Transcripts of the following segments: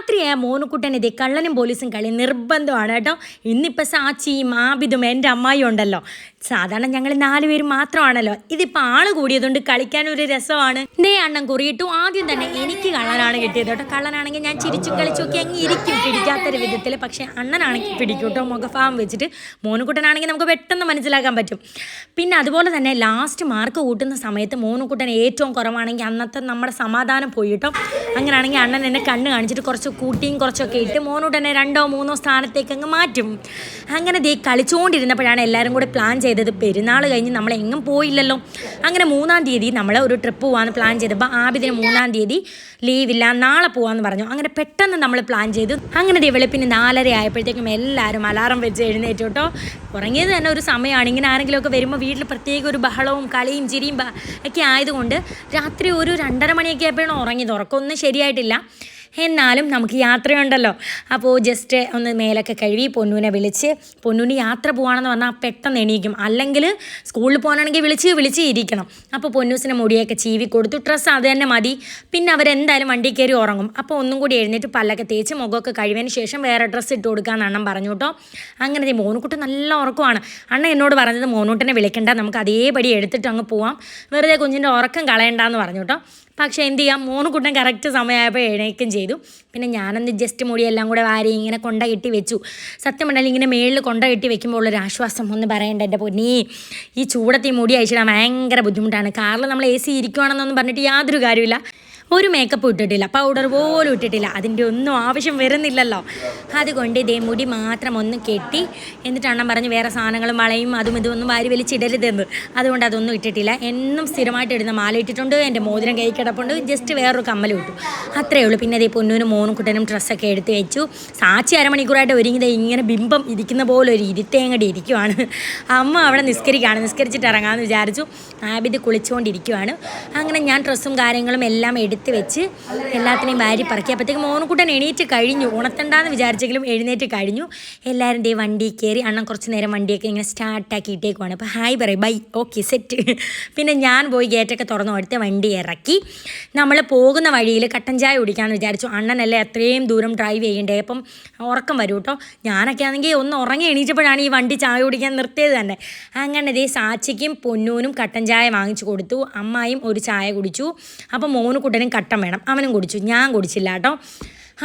രാത്രിയായ മോനുക്കുട്ടൻ ഇതേ കള്ളനും പോലീസും കളി നിർബന്ധമാണ് കേട്ടോ. ഇന്നിപ്പോൾ സാച്ചിയും ആബിദും എന്റെ അമ്മായി ഉണ്ടല്ലോ. സാധാരണ ഞങ്ങൾ നാലുപേരും മാത്രമാണല്ലോ. ഇതിപ്പോ ആൾ കൂടിയതുകൊണ്ട് കളിക്കാൻ ഒരു രസമാണ്. നേ അണ്ണൻ കുറിയിട്ടു ആദ്യം തന്നെ എനിക്ക് കള്ളനാണ് കിട്ടിയത് കേട്ടോ. കള്ളനാണെങ്കിൽ ഞാൻ ചിരിച്ചും കളിച്ചും അങ്ങ് ഇരിക്കും. പിടിക്കാത്തൊരു വിധത്തിൽ പക്ഷെ അണ്ണനാണെങ്കിൽ പിടിക്കും കേട്ടോ മുഖഭാവം വെച്ചിട്ട് മോനുകുട്ടനാണെങ്കിൽ നമുക്ക് പെട്ടെന്ന് മനസ്സിലാക്കാൻ പറ്റും. പിന്നെ അതുപോലെ തന്നെ ലാസ്റ്റ് മാർക്ക് കൂട്ടുന്ന സമയത്ത് മോനുകുട്ടൻ ഏറ്റവും കുറവാണെങ്കിൽ അന്നത്തെ നമ്മുടെ സമാധാനം പോയി കേട്ടോ. അങ്ങനെയാണെങ്കിൽ അണ്ണൻ എന്നെ കണ്ണ് കാണിച്ചിട്ട് കുറച്ച് കൂട്ടിയും കുറച്ചൊക്കെ ഇട്ട് മോനുട്ടനെ രണ്ടോ മൂന്നോ സ്ഥാനത്തേക്ക് അങ്ങ് മാറ്റും. അങ്ങനെ ദേ കളിച്ചുകൊണ്ടിരുന്നപ്പോഴാണ് എല്ലാവരും കൂടെ പ്ലാൻ ചെയ്തത്. പെരുന്നാൾ കഴിഞ്ഞ് നമ്മൾ എങ്ങും പോയില്ലല്ലോ. അങ്ങനെ മൂന്നാം തീയതി നമ്മൾ ഒരു ട്രിപ്പ് പോകാമെന്ന് പ്ലാൻ ചെയ്തപ്പോൾ ആബിദിന് മൂന്നാം തീയതി ലീവില്ല നാളെ പോകാമെന്ന് പറഞ്ഞു. അങ്ങനെ പെട്ടെന്ന് നമ്മൾ പ്ലാൻ ചെയ്തു. അങ്ങനെ വെളുപ്പിന് നാലര ആയപ്പോഴത്തേക്കും എല്ലാവരും അലാറം വെച്ച് എഴുന്നേറ്റ് കേട്ടോ ഉറങ്ങിയത് തന്നെ ഒരു സമയമാണ് ഇങ്ങനെ ആരെങ്കിലുമൊക്കെ വരുമ്പോൾ വീട്ടിൽ പ്രത്യേക ഒരു ബഹളവും കളിയും ചിരിയും ഒക്കെ ആയതുകൊണ്ട് രാത്രി ഒരു രണ്ടര മണിയൊക്കെ ആയപ്പോഴാണ് ഉറങ്ങിയത്. ഉറക്കമൊന്നും ശരിയായിട്ടില്ല. എന്നാലും നമുക്ക് യാത്രയുണ്ടല്ലോ. അപ്പോൾ ജസ്റ്റ് ഒന്ന് മേലൊക്കെ കഴുകി പൊന്നൂനെ വിളിച്ച് പൊന്നൂന് യാത്ര പോകുകയാണെന്ന് പറഞ്ഞാൽ പെട്ടെന്ന് എണീക്കും. അല്ലെങ്കിൽ സ്കൂളിൽ പോകാനാണെങ്കിൽ വിളിച്ച് വിളിച്ച് ഇരിക്കണം. അപ്പോൾ പൊന്നൂസിനെ മുടിയൊക്കെ ചീവി കൊടുത്തു. ഡ്രസ്സ് അത് തന്നെ മതി. പിന്നെ അവരെന്തായാലും വണ്ടി കയറി ഉറങ്ങും. അപ്പോൾ ഒന്നും കൂടി എഴുന്നേറ്റ് പല്ലൊക്കെ തേച്ച് മുഖമൊക്കെ കഴിവതിന് ശേഷം വേറെ ഡ്രസ്സ് ഇട്ട് കൊടുക്കാമെന്ന് അണ്ണൻ പറഞ്ഞു കേട്ടോ. അങ്ങനെ മോനുക്കുട്ടി നല്ല ഉറക്കമാണ്. അണ്ണ എന്നോട് പറഞ്ഞത് മോനൂട്ടനെ വിളിക്കണ്ട. നമുക്ക് അതേപടി എടുത്തിട്ട് അങ്ങ് പോവാം. വെറുതെ കുഞ്ഞിന്റെ ഉറക്കം കളയണ്ടെന്ന് പറഞ്ഞു കേട്ടോ. പക്ഷേ എന്ത് ചെയ്യാം? മൂന്ന് കുട്ടൻ കറക്റ്റ് സമയമായപ്പോൾ എഴുന്നേക്കും ചെയ്തു. പിന്നെ ഞാനൊന്ന് ജസ്റ്റ് മുടി എല്ലാം കൂടെ വാരി ഇങ്ങനെ കൊണ്ട കെട്ടി വെച്ചു. സത്യം പറഞ്ഞാൽ ഇങ്ങനെ മേളിൽ കൊണ്ട കെട്ടി വെക്കുമ്പോൾ ഉള്ളൊരു ആശ്വാസം ഒന്ന് പറയണ്ട എന്റെ പൊന്നീ. ഈ ചൂടത്തി മുടി അയച്ചിടാൻ ഭയങ്കര ബുദ്ധിമുട്ടാണ്. കാറിൽ നമ്മൾ എ സി ഇരിക്കുവാണെന്നൊന്നും പറഞ്ഞിട്ട് യാതൊരു കാര്യമില്ല ഒരു മേക്കപ്പ് ഇട്ടിട്ടില്ല പൗഡർ പോലും ഇട്ടിട്ടില്ല. അതിന്റെ ഒന്നും ആവശ്യം വരുന്നില്ലല്ലോ. അതുകൊണ്ട് ഇതേ മുടി മാത്രം ഒന്ന് കെട്ടി എന്നിട്ട് അണ്ണൻ പറഞ്ഞ് വേറെ സാധനങ്ങളും വളയും അതും ഇതും ഒന്നും വാരി വലിച്ചിടരുതെന്ന്. അതുകൊണ്ട് അതൊന്നും ഇട്ടിട്ടില്ല. എന്നും സ്ഥിരമായിട്ട് ഇടുന്ന മാല ഇട്ടിട്ടുണ്ട് എന്റെ മോതിരം കൈ കിടപ്പുണ്ട് ജസ്റ്റ് വേറൊരു കമ്മൽ ഇട്ടു. അത്രേ ഉള്ളൂ. പിന്നെ അതേ പൊന്നൂനും മോനും കുട്ടനും ഡ്രസ്സൊക്കെ എടുത്ത് വെച്ചു. സാച്ചി അരമണിക്കൂറായിട്ട് ഒരുങ്ങിയത് ഇങ്ങനെ ബിംബം ഇരിക്കുന്ന പോലെ ഒരു ഇരുത്തേങ്ങടി ഇരിക്കുവാണ്. അമ്മ അവിടെ നിസ്കരിക്കുകയാണ് നിസ്കരിച്ചിട്ട് ഇറങ്ങാമെന്ന് വിചാരിച്ചു. ആബിദ് കുളിച്ചുകൊണ്ടിരിക്കുവാണ് അങ്ങനെ ഞാൻ ഡ്രസ്സും കാര്യങ്ങളും എല്ലാം എടുത്ത് വെച്ച് എല്ലാത്തിനെയും വാരി പറക്കി. അപ്പോഴത്തേക്കും മോനക്കൂട്ടൻ എണീറ്റ് കഴിഞ്ഞു. ഉണത്തണ്ടാന്ന് വിചാരിച്ചെങ്കിലും എഴുന്നേറ്റ് കഴിഞ്ഞു. എല്ലാവരും ദേ വണ്ടി കയറി അണ്ണൻ കുറച്ച് നേരം വണ്ടിയൊക്കെ ഇങ്ങനെ സ്റ്റാർട്ടാക്കി ഇട്ടേക്കുവാണ്. അപ്പോൾ ഹായ് പറയും. ബൈ. Okay set. പിന്നെ ഞാൻ പോയി ഗേറ്റൊക്കെ തുറന്നു. അടുത്ത വണ്ടി ഇറക്കി. നമ്മൾ പോകുന്ന വഴിയിൽ കട്ടൻ ചായ കുടിക്കാമെന്ന് വിചാരിച്ചു. അണ്ണനല്ലേ അത്രയും ദൂരം ഡ്രൈവ് ചെയ്യണ്ടേ? അപ്പം ഉറക്കം വരും കേട്ടോ ഞാനൊക്കെ ആണെങ്കിൽ ഒന്ന് ഉറങ്ങി എണീച്ചപ്പോഴാണ് ഈ വണ്ടി ചായ കുടിക്കാൻ നിർത്തിയത് തന്നെ. അങ്ങനെ ദേ സാച്ചിക്കും പൊന്നൂനും കട്ടൻ ചായ വാങ്ങിച്ചു കൊടുത്തു. അമ്മായും ഒരു ചായ കുടിച്ചു. അപ്പം മോനുകുട്ടനും കട്ടൻ വേണം. അവനും കുടിച്ചു. ഞാൻ കുടിച്ചില്ല കേട്ടോ.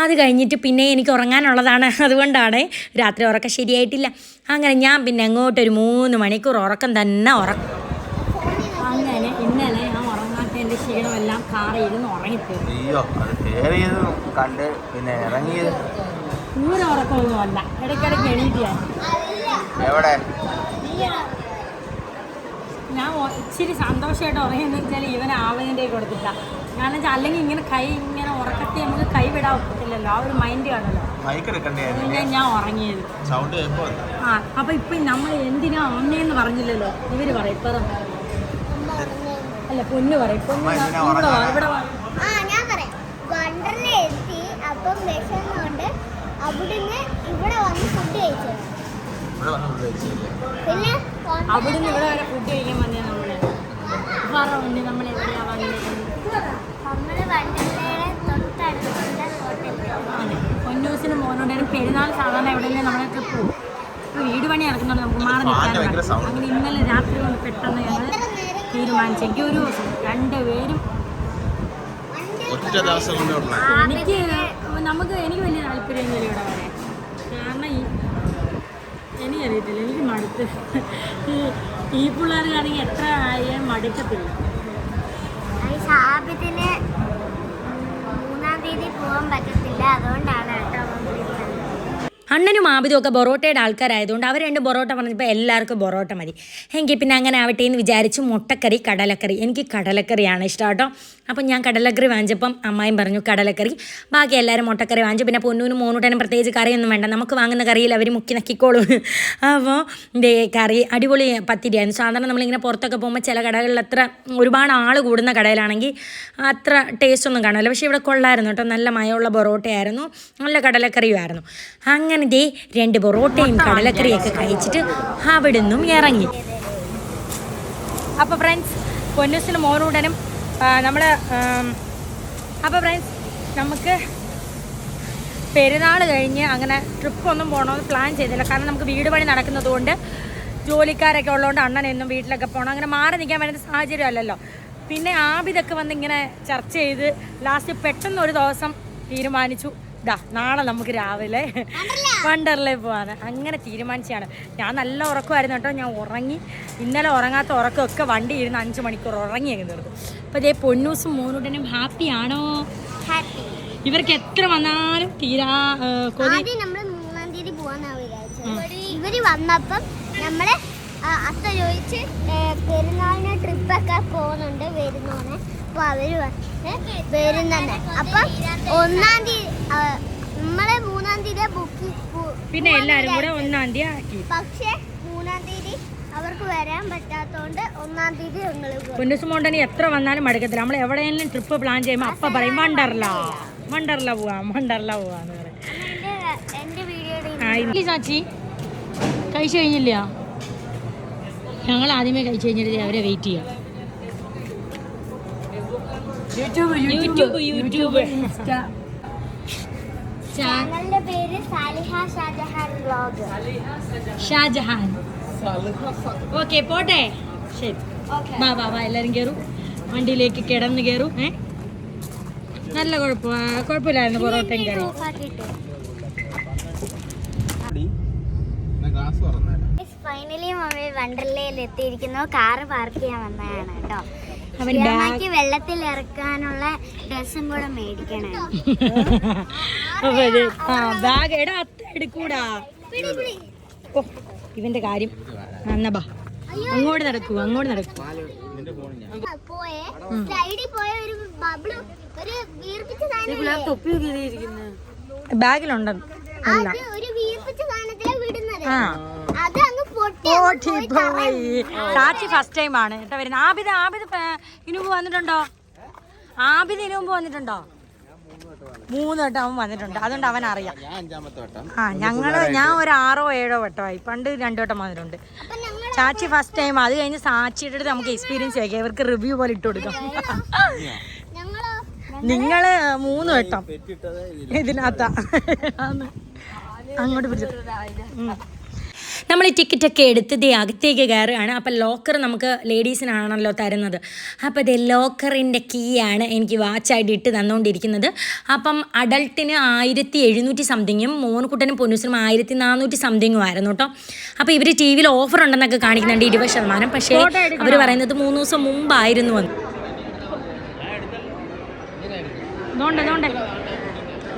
അത് കഴിഞ്ഞിട്ട് പിന്നെ എനിക്ക് ഉറങ്ങാനുള്ളതാണ്. അതുകൊണ്ടാണ് രാത്രി ഉറക്കം ശരിയായിട്ടില്ല. അങ്ങനെ ഞാൻ പിന്നെ അങ്ങോട്ടൊരു മൂന്ന് മണിക്കൂർ ഉറക്കം തന്നെ ഉറക്കം അങ്ങനെ ഇന്നലെ ഞാൻ ഉറങ്ങാത്തതിന്റെ ക്ഷീണമെല്ലാം കാറിൽ ഇരുന്ന് ഉറങ്ങിത്തീർന്നു അയ്യോ അത് കയറിയത് കണ്ട് പിന്നെ ഇറങ്ങിയത്. നൂറ് ഉറക്കമൊന്നുമല്ല. ഇടയ്ക്കിടയ്ക്ക് എണീറ്റിയാണ് എവിടെ? ഞാൻ ഇച്ചിരി സന്തോഷമായിട്ട് ഉറങ്ങിയെന്ന് വെച്ചാൽ ഇവൻ ആവതിന്റെ കൊടുത്തില്ല കാരണം വെച്ചാൽ അല്ലെങ്കിൽ ഇങ്ങനെ കൈ ഇങ്ങനെ ഉറക്കത്തി നമുക്ക് കൈ വിടാൻ ഒക്കത്തില്ലല്ലോ. ആ ഒരു മൈൻഡ് കാണല്ലോ ഞാൻ ഉറങ്ങിയത്. ആ അപ്പൊ ഇപ്പൊ നമ്മൾ എന്തിനാ അമ്മയെന്ന് പറഞ്ഞില്ലല്ലോ? ഇവർ പറയും ഇപ്പൊ അല്ല പൊന്ന് പറയും. പൊന്നു ഇവിടെ? ഇവിടെ അപ്പം അവിടുന്ന് വന്ന് ഫുഡ് കഴിച്ചു. ഇവിടെ വന്ന് നിന്ന് ഇവിടെ വരെ ഫുഡ് കഴിക്കാൻ വന്നേ നമ്മൾ. പറഞ്ഞു നമ്മൾ എവിടെയാ വന്നത്? പൊന്നൂസിന് മോനോണ്ടായിരുന്നു പെരുന്നാൾ സാധാരണ എവിടെയെങ്കിലും നമ്മളെ ട്രിപ്പ് പോകും വീട് പണി നടക്കുന്നുണ്ട് നമുക്ക് മാറി sound. അങ്ങനെ ഇന്നലെ രാത്രി പെട്ടെന്ന് ഞങ്ങൾ തീരുമാനിച്ചെങ്കിൽ ഒരു ദിവസം രണ്ടുപേരും എനിക്ക് നമുക്ക് എനിക്ക് വലിയ താല്പര്യം ഇവിടെ വരാൻ. ഈ എനിക്കറിയത്തില്ല എനിക്ക് മടുത്ത്. ഈ പിള്ളേർ പിള്ളേർക്കാണെങ്കിൽ എത്ര ആയാലും മടുക്കത്തില്ല. മൂന്നാം തീയതി പോകാൻ പറ്റത്തില്ല. അതുകൊണ്ടാണ് അണ്ണനും ആബിദും ഒക്കെ ബൊറോട്ടയുടെ ആൾക്കാരായതുകൊണ്ട് അവർ രണ്ട് ബൊറോട്ട പറഞ്ഞപ്പോൾ എല്ലാവർക്കും ബൊറോട്ട മതി. എങ്കിൽ പിന്നെ അങ്ങനെ ആവട്ടെ എന്ന് വിചാരിച്ചു മുട്ടക്കറി കടലക്കറി. എനിക്ക് കടലക്കറിയാണ് ഇഷ്ടം കേട്ടോ. അപ്പം ഞാൻ കടലക്കറി വാങ്ങിച്ചപ്പം അമ്മായും പറഞ്ഞു കടലക്കറി. ബാക്കി എല്ലാവരും മുട്ടക്കറി വാങ്ങിച്ചു. പിന്നെ പൊന്നൂനും മോനൂട്ടനും പ്രത്യേകിച്ച് കറിയൊന്നും വേണ്ട. നമുക്ക് വാങ്ങുന്ന കറിയിൽ അവർ മുക്കി നക്കിക്കോളും. അപ്പോൾ ഇതേ കറി അടിപൊളി പത്തിരിയായിരുന്നു സാധാരണ നമ്മളിങ്ങനെ പുറത്തൊക്കെ പോകുമ്പോൾ ചില കടകളിൽ അത്ര ഒരുപാട് ആൾ കൂടുന്ന കടയിലാണെങ്കിൽ അത്ര ടേസ്റ്റ് ഒന്നും കാണില്ല പക്ഷേ ഇവിടെ കൊള്ളായിരുന്നു കേട്ടോ. നല്ല മയമുള്ള ബൊറോട്ടയായിരുന്നു നല്ല കടലക്കറിയുമായിരുന്നു. അങ്ങനെ ദേ രണ്ട് പൊറോട്ടയും കടലക്കറിയൊക്കെ കഴിച്ചിട്ട് അവിടെ നിന്നും ഇറങ്ങി. അപ്പോൾ ഫ്രണ്ട്സ് പൊന്നൂസിന് മോനൂടനും നമ്മൾ അപ്പോൾ ഫ്രണ്ട്സ് നമുക്ക് പെരുന്നാൾ കഴിഞ്ഞ് അങ്ങനെ ട്രിപ്പൊന്നും പോകണമെന്ന് പ്ലാൻ ചെയ്തില്ല. കാരണം നമുക്ക് വീട് പണി നടക്കുന്നതുകൊണ്ട് ജോലിക്കാരൊക്കെ ഉള്ളതുകൊണ്ട് അണ്ണൻ എന്നും വീട്ടിലൊക്കെ പോകണം അങ്ങനെ മാറി നിൽക്കാൻ പറ്റുന്ന സാഹചര്യം അല്ലല്ലോ. പിന്നെ ആബിതൊക്കെ വന്ന് ഇങ്ങനെ ചർച്ച ചെയ്ത് ലാസ്റ്റ് പെട്ടെന്ന് ഒരു ദിവസം തീരുമാനിച്ചു. ഇതാ നാളെ നമുക്ക് രാവിലെ വണ്ടർലേ പോവാണ്. അങ്ങനെ തീരുമാനിച്ചാണ് ഞാൻ നല്ല ഉറക്കമായിരുന്നു കേട്ടോ. ഞാൻ ഉറങ്ങി. ഇന്നലെ ഉറങ്ങാത്ത ഉറക്കമൊക്കെ വണ്ടി ഇരുന്ന് അഞ്ച് മണിക്കൂർ ഉറങ്ങി അങ്ങ് തീർന്നു. അപ്പോൾ ഇതേ പൊന്നൂസും മോനൂട്ടനും ഹാപ്പി ആണോ? ഇവർക്ക് എത്ര വന്നാലും തീരാ കൊതി. മൂന്നാം തീയതി ഇവർ വന്നപ്പം നമ്മൾ അത്ത ചോദിച്ച് പെരുന്നാളിന് ട്രിപ്പൊക്കെ പോകുന്നുണ്ട് വരുന്നോന്ന്. അപ്പൊ അവർ പറഞ്ഞ് തന്നെ അപ്പൊ ഒന്നാം തീയതി നമ്മളെ മൂന്നാം തീയതി ബുക്ക് പിന്നെ എല്ലാരും കൂടെ ഒന്നാം തീയതി ആക്കി. പക്ഷെ മൂന്നാം തീയതി അവർക്ക് വരാൻ പറ്റാത്തോണ്ട് ഒന്നാം തീയതി ഞങ്ങൾ എത്ര വന്നാലും മടുക്കത്തില്ല. നമ്മൾ എവിടെയെങ്കിലും ട്രിപ്പ് പ്ലാൻ ചെയ്യുമ്പോൾ അപ്പം പറയും വണ്ടർല. വണ്ടർല പോവാം വണ്ടർല പോവാന്ന് പറയും. ഇല്ല ചാച്ചി. കഴിച്ചു കഴിഞ്ഞില്ല ഞങ്ങൾ ആദ്യമേ കഴിച്ചു കഴിഞ്ഞിട്ട് അവരെ വെയിറ്റ് ചെയ്യാം. യൂട്യൂബ് യൂട്യൂബ് ചാനലിന്റെ പേര് സാലിഹ ഷാജഹാൻ വ്ലോഗ് ഷാജഹാൻ. ഓക്കെ പോട്ടെ. ശരി. വാ വാ വാ എല്ലാവരും കയറും വണ്ടിയിലേക്ക് കിടന്ന് കയറും ഏ? നല്ല കുഴപ്പ കുഴപ്പമില്ലായിരുന്നു പൊറോട്ടയും കയറി ഫൈനലി മമ്മി വണ്ടർലയിൽ എത്തിയിരിക്കുന്നു. കാറ് പാർക്ക് ചെയ്യാൻ വന്നതാണ് കേട്ടോ. അവൻ ഷിയാമയ്ക്ക് വെള്ളത്തിൽ ഇറക്കാനുള്ള ഡ്രസ്സും കൂടെ മേടിക്കണേ. ആ ബാഗ് എടാ അത്ത എടുക്കൂടാ. ഓ ഇവന്റെ കാര്യം. എന്നാ ബാ. അങ്ങോട്ട് നടക്കൂ അങ്ങോട്ട് നടക്കൂ. ബാഗിലുണ്ട് അത് ഒരു വീർപ്പിച്ച സാധനത്തിലെ വിടുന്നത്. ആ. പൊട്ടി പോയി സാക്ഷി ഫസ്റ്റ് ടൈം ആണ്. കേട്ടോ വരുന്നത്. ആബിദ് ആബിദ് മുമ്പ് വന്നിട്ടുണ്ടോ? ആബിദ് ഇതിനു മുമ്പ് വന്നിട്ടുണ്ടോ? മൂന്ന് വട്ടം അവൻ വന്നിട്ടുണ്ട്. അതുകൊണ്ട് അവൻ അറിയാം. ഞാൻ അഞ്ചാമത്തെ വട്ടം. ആ ഞങ്ങൾ ഞാൻ ഒരു ആറോ ഏഴോ വട്ടമായി. പണ്ട് രണ്ടു വട്ടം വന്നിട്ടുണ്ട്. ചാച്ചി ഫസ്റ്റ് ടൈം അത് കഴിഞ്ഞ് സാച്ചിയുടെ അടുത്ത് നമുക്ക് എക്സ്പീരിയൻസ് ചോദിക്കാം. ഇവർക്ക് റിവ്യൂ പോലെ ഇട്ട് കൊടുക്കാം. ഞങ്ങളോ നിങ്ങൾ മൂന്ന് വട്ടം. ഇതിനകത്താ. അങ്ങോട്ട് പിടിച്ചു. നമ്മൾ ഈ ടിക്കറ്റൊക്കെ എടുത്ത് ദേ അകത്തേക്ക് കയറുകയാണ്. അപ്പം ലോക്കർ നമുക്ക് ലേഡീസിനാണല്ലോ തരുന്നത്. അപ്പം ഇത് ലോക്കറിന്റെ കീ ആണ് എനിക്ക് വാച്ചായിട്ട് ഇട്ട് തന്നുകൊണ്ടിരിക്കുന്നത് അപ്പം അഡൾട്ടിന് ആയിരത്തി എഴുന്നൂറ്റി സംതിങ്ങും മോൻകുട്ടനും പൊന്നൂസിനും ആയിരത്തി നാനൂറ്റി സംതിങ്ങും ആയിരുന്നു കേട്ടോ അപ്പോൾ ഇവർ ടി വിയിൽ ഓഫർ ഉണ്ടെന്നൊക്കെ കാണിക്കുന്നുണ്ട് ഇരുപത് ശതമാനം. പക്ഷേ അവർ പറയുന്നത് മൂന്ന് ദിവസം മുമ്പായിരുന്നു എന്ന്.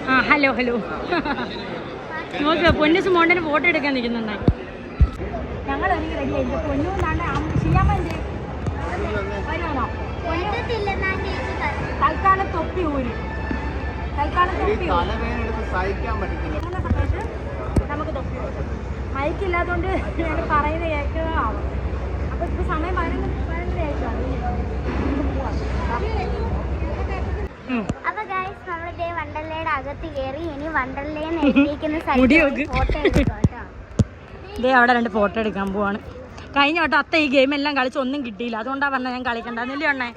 ആ ഹലോ ഹലോ നോക്കുക പൊന്നൂസ് മോണ്ടന് ഫോട്ടോ എടുക്കാൻ നിൽക്കുന്നുണ്ടായി ഞങ്ങൾ റെഡി പൊന്നു എന്നാണ്ട് വരുവാണോ തൽക്കാലം തൊപ്പി ഊരി തൽക്കാലം തൊപ്പി നമുക്ക് തൊപ്പി ഞാൻ പറയുന്നത് കേൾക്കുക ആവും അപ്പോൾ ഇപ്പോൾ സമയം പതിനൊന്ന് പതിനൊന്നര ആയിട്ടാണ് അപ്പൊ ഗൈസ് നമ്മളിതേ വണ്ടർലയുടെ അകത്ത് കയറി ഇനി വണ്ടർലേന്ന് എഴുതിയിരിക്കുന്ന സൈഡ് ഫോട്ടോ എടുക്കാം ഇതേ അവിടെ രണ്ട് ഫോട്ടോ എടുക്കാൻ പോവാണ്. കഴിഞ്ഞ വട്ടം അത്ത ഈ ഗെയിം എല്ലാം കളിച്ച് ഒന്നും കിട്ടിയില്ല. അതുകൊണ്ടാ പറഞ്ഞ ഞാൻ കളിക്കണ്ടെന്നില്ലേ അണ്ണേ?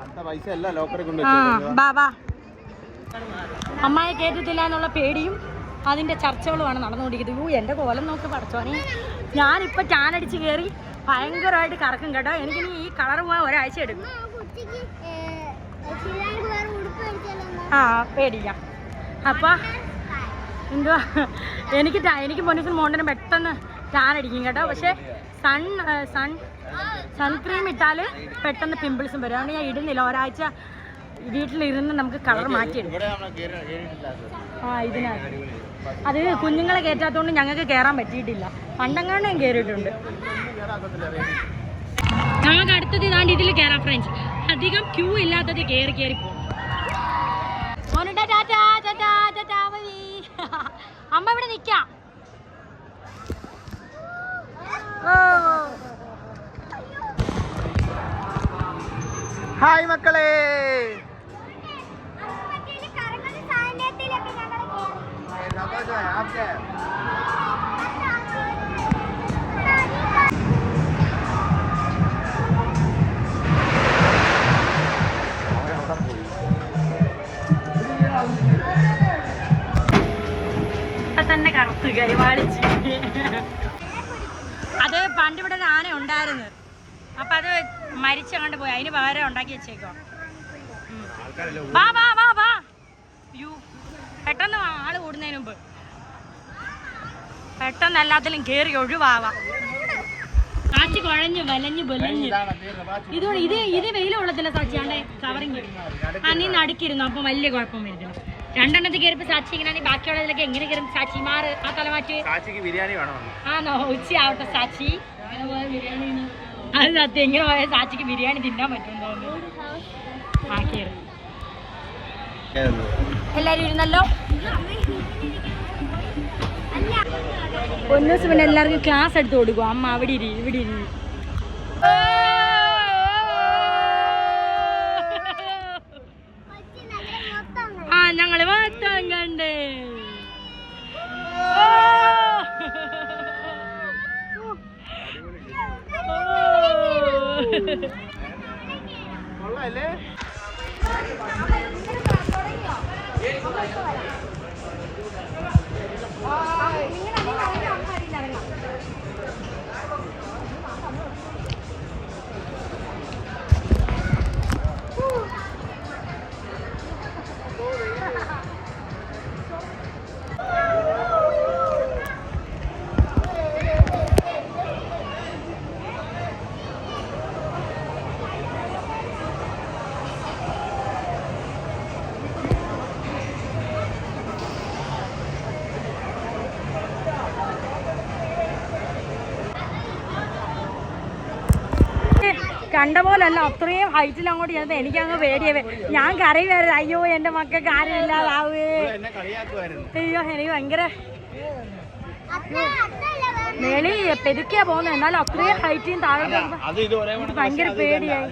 അടുത്ത പൈസ അല്ല ലോക്കറിൽ കൊണ്ട് ആ ബാബാ ബാ അമ്മായി കേട്ടിട്ടില്ല എന്നുള്ള പേടിയും അതിന്റെ ചർച്ചകളുമാണ് നടന്നുകൊണ്ടിരിക്കുന്നത്. യൂ എന്റെ കോലം നോക്കി പടച്ചോനെ. ഞാനിപ്പോൾ ചാനടിച്ച് കയറി ഭയങ്കരമായിട്ട് കറക്കും കേട്ടോ. എനിക്കിനി ഈ കളർ പോകാൻ ഒരാഴ്ച എടുക്കും. ആ പേടിക്കാം. അപ്പം എന്തുവാ? എനിക്ക് എനിക്ക് പൊന്നിസിന് മോണ്ടന് പെട്ടെന്ന് ടാൻ അടിക്കും കേട്ടോ. പക്ഷേ സൺ സൺ സൺക്രീം ഇട്ടാൽ പെട്ടെന്ന് പിമ്പിൾസും വരും. അതുകൊണ്ട് ഞാൻ ഇടുന്നില്ല. ഒരാഴ്ച വീട്ടിലിരുന്ന് നമുക്ക് കളർ മാറ്റിയിടും. ആ ഇതിനകത്ത് അത് കുഞ്ഞുങ്ങളെ കയറ്റാത്തതുകൊണ്ട് ഞങ്ങൾക്ക് കയറാൻ പറ്റിയിട്ടില്ല. പണ്ടങ്ങാണ്ട് ഞാൻ കയറിയിട്ടുണ്ട് നമുക്ക് അടുത്തത് ഇതാണ്ട് ഇതിൽ കയറാം ഫ്രണ്ട്സ് അധികം ക്യൂ ഇല്ലാത്തത് കയറി കയറി പോകും ടാറ്റാ. അമ്മ ഇവിടെ നിൽക്കാം ഹായ് മക്കളെ. കറങ്ങുന്ന തന്നെ കറുത്ത് കരിവാളിച്ച് അത് പണ്ട് ഇവിടെ ഒരു ആന ഉണ്ടായിരുന്നു. അപ്പൊ അത് മരിച്ചങ്ങോട്ട് പോയി. അതിന് പകരം ഉണ്ടാക്കി വെച്ചേക്കോ വാ വാ വാ വാ. യു പെട്ടെന്ന് ആൾ കൂടുന്നതിന് മുമ്പ്. പെട്ടെന്ന് എല്ലാത്തിലും കേറി ഒഴിവാവാ. കാറ്റ് കുഴഞ്ഞു വലഞ്ഞു ബലഞ്ഞു ഇതോടെ ഇത് ഇത് വെയിൽ കൊള്ളത്തില്ല സാച്ചിയാണ്ടെ കവറിങ് ആ നീ അപ്പൊ വലിയ കുഴപ്പം വരുന്നില്ല രണ്ടെണ്ണത്തിൽ കയറിപ്പോ സാക്ഷി ഇങ്ങനെ ബാക്കിയുള്ളതിലൊക്കെ എങ്ങനെ കയറും? സാക്ഷി മാറ്. ആ തലമാറ്റി സാക്ഷിക്ക് ബിരിയാണി വേണമെന്ന് ആണോ ഉച്ചയാവട്ടെ സാക്ഷി അത് സത്യം ഇങ്ങനെ പോയാൽ സാക്ഷിക്ക് ബിരിയാണി തിന്നാൻ പറ്റും തോന്നുന്നു ആ കയറി എല്ലാരും ഇരുന്നല്ലോ? പൊന്നൂസ് പിന്നെ എല്ലാവർക്കും ക്ലാസ് എടുത്ത് കൊടുക്കും. അമ്മ അവിടെ ഇരി ഇവിടെ ഇരി ആ ഞങ്ങൾ മൊത്തം കണ്ടേ കൊള്ളാല്ലേ കണ്ട പോലല്ല അത്രയും ഹൈറ്റിൽ അങ്ങോട്ട് ചെന്നത് എനിക്ക് അങ്ങ് പേടിയവേ ഞാൻ കരയുമായിരുന്നു. അയ്യോ എന്റെ മക്കൾക്ക് ആരും ഇല്ലാതാവേ. അയ്യോ എനിക്ക് ഭയങ്കര മേളി പെരുക്കിയാ പോകുന്നത് എന്നാലും അത്രയും ഹൈറ്റിൽ താഴെ ഭയങ്കര പേടിയായി.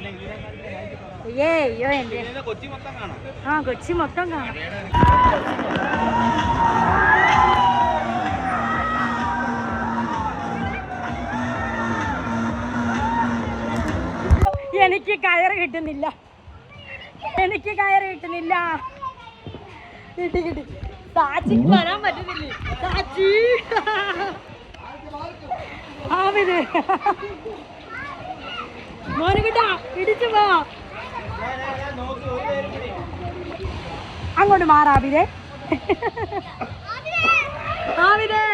അയ്യേ അയ്യോ എന്റെ ആ കൊച്ചി മൊത്തം കാണാം. എനിക്ക് കയറ് കിട്ടുന്നില്ല. എനിക്ക് കയറ് കിട്ടുന്നില്ല. കിട്ടി കിട്ടി സാച്ചിക്ക് വരാൻ പറ്റുന്നില്ലേ? സാച്ചി. ആവിത് മോനുകിട്ടാ ഇടിച്ചു പോ. അങ്ങോട്ട് മാറാവിതേ ആവിതേ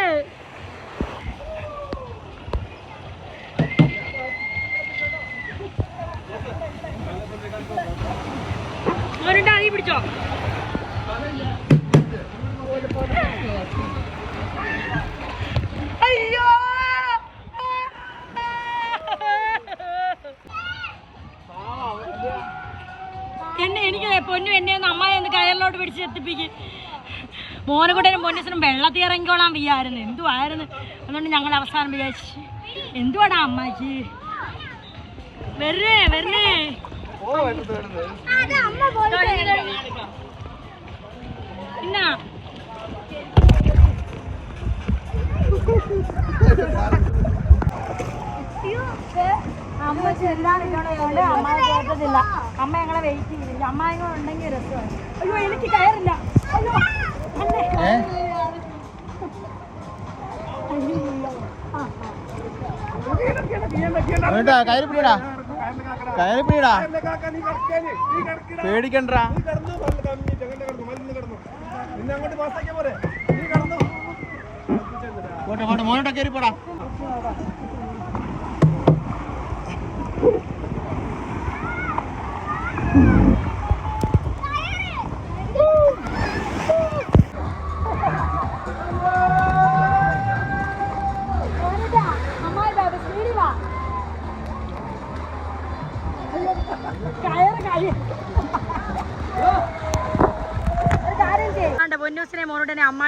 മോനുണ്ട് അതി പിടിച്ചോ? അയ്യോ! എന്നെ എനിക്ക് പൊന്നു എന്നെ ഒന്ന് അമ്മായി ഒന്ന് കയറിലോട്ട് പിടിച്ച് എത്തിപ്പിക്കും. മോനക്കുട്ടനും പൊന്നസിനും വെള്ളത്തിൽ ഇറങ്ങിക്കോളാൻ വയ്യായിരുന്നു എന്തുവായിരുന്നു? അതുകൊണ്ട് ഞങ്ങൾ അവസാനം വിചാരിച്ചു. എന്തുവാടാ അമ്മാക്ക് വരണേ വരണേ അമ്മ. എന്നാ അമ്മ കേട്ടതില്ല അമ്മ ഞങ്ങളെ വെയിറ്റ് ചെയ്തില്ല അമ്മ ഇങ്ങനെ ഉണ്ടെങ്കിൽ രസമാണ്. അയ്യോ എനിക്ക് കയറില്ല. അയ്യോ. അല്ലേ ആ കയറി പിടിയടാ. കയറി പീടാ പേടിക്കണ്ടാ. മോനോട്ടെ കയറി പോടാ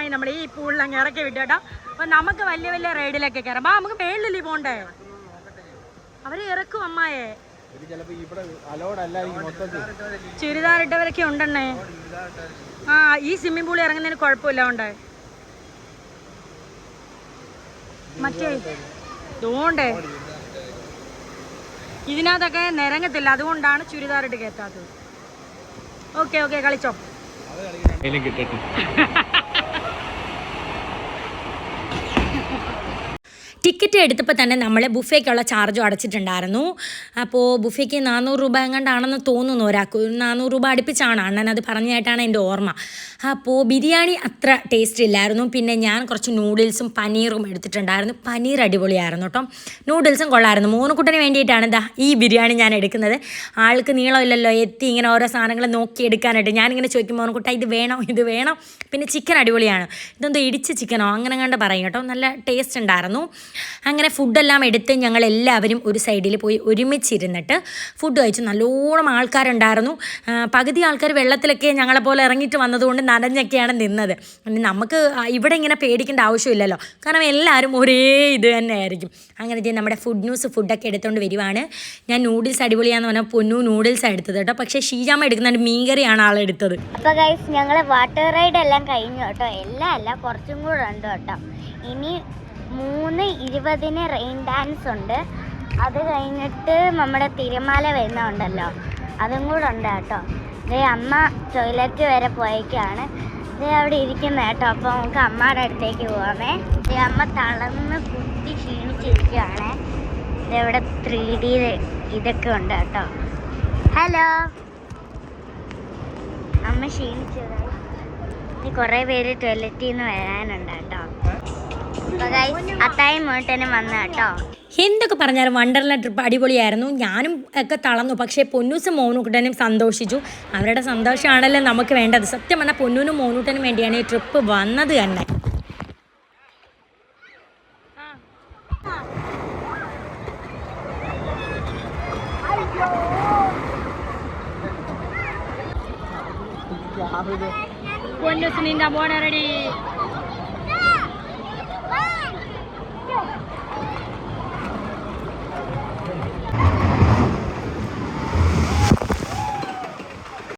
മോനോടനെ നമ്മൾ ഈ പൂളിൽ അങ്ങ് ഇറക്കി വിട്ടു കേട്ടോ. അപ്പൊ നമുക്ക് വലിയ വലിയ റൈഡിലൊക്കെ കയറാം അപ്പൊ നമുക്ക് മേളിലല്ലേ പോണ്ടേ? അവർ ഇറക്കും അമ്മായെ. ചുരിദാർ ഇട്ടവരൊക്കെ ഉണ്ടെണ്ണേ ആ ഈ സ്വിമ്മിംഗ് പൂളിൽ ഇറങ്ങുന്നതിന് കുഴപ്പമില്ല ഉണ്ട് മറ്റേ ഇതുകൊണ്ടേ ഇതിനകത്തൊക്കെ നിരങ്ങത്തില്ല. അതുകൊണ്ടാണ് ചുരിദാർ ഇട്ട് കയറ്റാത്തത് ഓക്കെ ഓക്കെ കളിച്ചോ. കിട്ടട്ടെ. ടിക്കറ്റ് എടുത്തപ്പോൾ തന്നെ നമ്മൾ ബുഫേക്കുള്ള ചാർജും അടച്ചിട്ടുണ്ടായിരുന്നു. അപ്പോൾ ബുഫേക്ക് നാനൂറ് രൂപ എങ്ങാണ്ടാണെന്ന് തോന്നുന്നു ഒരാൾക്ക്. ഒരു നാനൂറ് രൂപ അടുപ്പിച്ചാണ് അണ്ണൻ അത് പറഞ്ഞതായിട്ടാണ് എന്റെ ഓർമ്മ. അപ്പോൾ ബിരിയാണി അത്ര ടേസ്റ്റ് ഇല്ലായിരുന്നു. പിന്നെ ഞാൻ കുറച്ച് നൂഡിൽസും പനീറും എടുത്തിട്ടുണ്ടായിരുന്നു. പനീർ അടിപൊളിയായിരുന്നു കേട്ടോ. നൂഡിൽസും കൊള്ളായിരുന്നു. മൂന്ന് മൂന്നുകുട്ടന് വേണ്ടിയിട്ടാണ് ഇതാ ഈ ബിരിയാണി ഞാൻ എടുക്കുന്നത്. ആൾക്ക് നീളമില്ലല്ലോ എത്തി ഇങ്ങനെ ഓരോ സാധനങ്ങൾ നോക്കി എടുക്കാനായിട്ട്. ഞാനിങ്ങനെ ചോദിക്കും മോനുകുട്ട ഇത് വേണോ? ഇത് വേണോ? പിന്നെ ചിക്കൻ അടിപൊളിയാണ്. ഇതെന്തോ ഇടിച്ച് ചിക്കനോ അങ്ങനെ കണ്ട് പറയും കേട്ടോ. നല്ല ടേസ്റ്റ് ഉണ്ടായിരുന്നു. അങ്ങനെ ഫുഡെല്ലാം എടുത്ത് ഞങ്ങൾ എല്ലാവരും ഒരു സൈഡിൽ പോയി ഒരുമിച്ചിരുന്നിട്ട് ഫുഡ് കഴിച്ചു. നല്ലോണം ആൾക്കാരുണ്ടായിരുന്നു. പകുതി ആൾക്കാർ വെള്ളത്തിലൊക്കെ ഞങ്ങളെപ്പോലെ ഇറങ്ങിയിട്ട് വന്നതുകൊണ്ട് നനഞ്ഞൊക്കെയാണ് നിന്നത്. നമുക്ക് ഇവിടെ ഇങ്ങനെ പേടിക്കേണ്ട ആവശ്യമില്ലല്ലോ. കാരണം എല്ലാവരും ഒരേ ഇത് തന്നെ ആയിരിക്കും അങ്ങനെ നമ്മുടെ ഫുഡ് ന്യൂസ് ഫുഡൊക്കെ എടുത്തുകൊണ്ട് വരുവാണ്. ഞാൻ നൂഡിൽസ് അടിപൊളിയാന്ന് പറഞ്ഞാൽ പൊന്നു നൂഡിൽസ് എടുത്തത് കേട്ടോ. പക്ഷേ ഷീജാമ്മ എടുക്കുന്നുണ്ട് മീൻകറിയാണ് ആളെടുത്തത് അപ്പോൾ ഗൈസ് ഞങ്ങൾ വാട്ടർ റൈഡ് എല്ലാം കഴിഞ്ഞു കേട്ടോ. എല്ലാം അല്ല കുറച്ചും കൂടെ ഉണ്ട് കേട്ടോ. ഇനി മൂന്ന് ഇരുപതിന് റെയിൻ ഡാൻസ് ഉണ്ട്. അത് കഴിഞ്ഞിട്ട് നമ്മുടെ തിരമാല വരുന്നുണ്ടല്ലോ. അതും കൂടെ ഉണ്ട് കേട്ടോ. ദേ അമ്മ ടോയ്ലറ്റ് വരെ പോയേക്കാണ്. ദേ അവിടെ ഇരിക്കുന്ന കേട്ടോ. അപ്പോൾ നമുക്ക് അമ്മയുടെ അടുത്തേക്ക് പോകാമേ ദേ അമ്മ തളർന്ന് കുത്തി ക്ഷീണിച്ചിരിക്കുകയാണ് ഇതവിടെ ത്രീ ഡി ഇതൊക്കെ ഉണ്ട് കേട്ടോ. ഹലോ അമ്മ ക്ഷീണിച്ചത് ഇനി കുറേ പേര് ടോയ്ലറ്റിൽ നിന്ന് വരാനുണ്ട് കേട്ടോ. അത്തായും മോട്ടനും വന്ന കേട്ടോ. എന്തൊക്കെ പറഞ്ഞാലും വണ്ടർല ട്രിപ്പ് അടിപൊളിയായിരുന്നു. ഞാനും ഒക്കെ തളർന്നു. പക്ഷേ പൊന്നൂസും മോനൂട്ടനും സന്തോഷിച്ചു. അവരുടെ സന്തോഷമാണല്ലോ നമുക്ക് വേണ്ടത്. സത്യം പറഞ്ഞാൽ പൊന്നൂനും മോനൂട്ടനും വേണ്ടിയാണ് ഈ ട്രിപ്പ് വന്നത് തന്നെ. പൊന്നൂസ് നിന്റെ മോനെ റെഡി